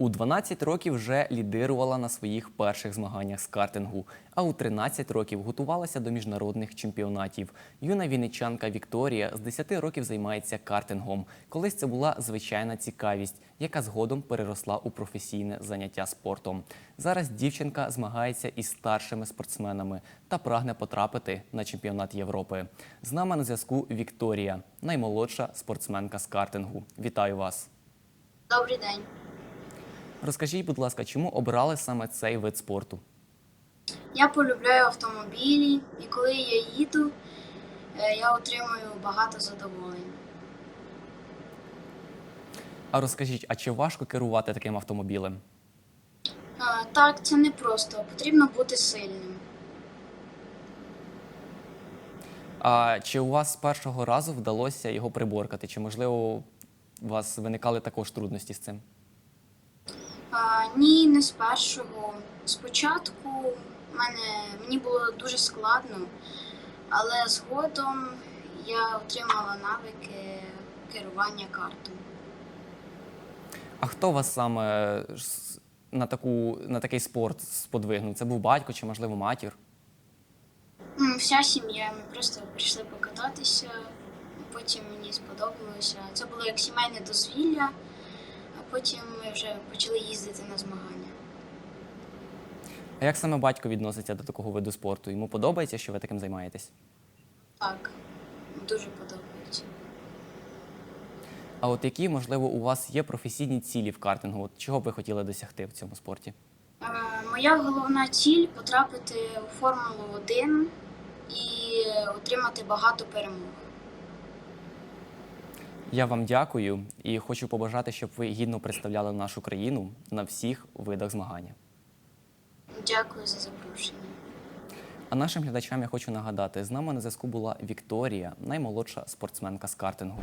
У 12 років вже лідирувала на своїх перших змаганнях з картингу, а у 13 років готувалася до міжнародних чемпіонатів. Юна вінничанка Вікторія з 10 років займається картингом. Колись це була звичайна цікавість, яка згодом переросла у професійне заняття спортом. Зараз дівчинка змагається із старшими спортсменами та прагне потрапити на чемпіонат Європи. З нами на зв'язку Вікторія, наймолодша спортсменка з картингу. Вітаю вас! Добрий день. Розкажіть, будь ласка, чому обрали саме цей вид спорту? Я полюбляю автомобілі, і коли я їду, е, я отримую багато задоволень. А розкажіть, а чи важко керувати таким автомобілем? А, Так, це не просто, потрібно бути сильним. А чи у вас з першого разу вдалося його приборкати? Чи можливо у вас виникали також трудності з цим? А, Ні, не з першого. Спочатку мене, мені було дуже складно, але згодом я отримала навики керування картою. А хто вас саме на, таку, на такий спорт сподвигнув? Це був батько чи, можливо, матір? Вся сім'я, ми просто прийшли покататися, потім мені сподобалося. Це було як сімейне дозвілля, потім ми вже почали їздити на змагання. А як саме батько відноситься до такого виду спорту? Йому подобається, що ви таким займаєтесь? Так, дуже подобається. А от які, можливо, у вас є професійні цілі в картингу? От чого б ви хотіли досягти в цьому спорті? Е, Моя головна ціль потрапити у Формулу 1 і отримати багато перемог. Я вам дякую і хочу побажати, щоб ви гідно представляли нашу країну на всіх видах змагання. Дякую за запрошення. А нашим глядачам я хочу нагадати: з нами на зв'язку була Вікторія, наймолодша спортсменка з картингу.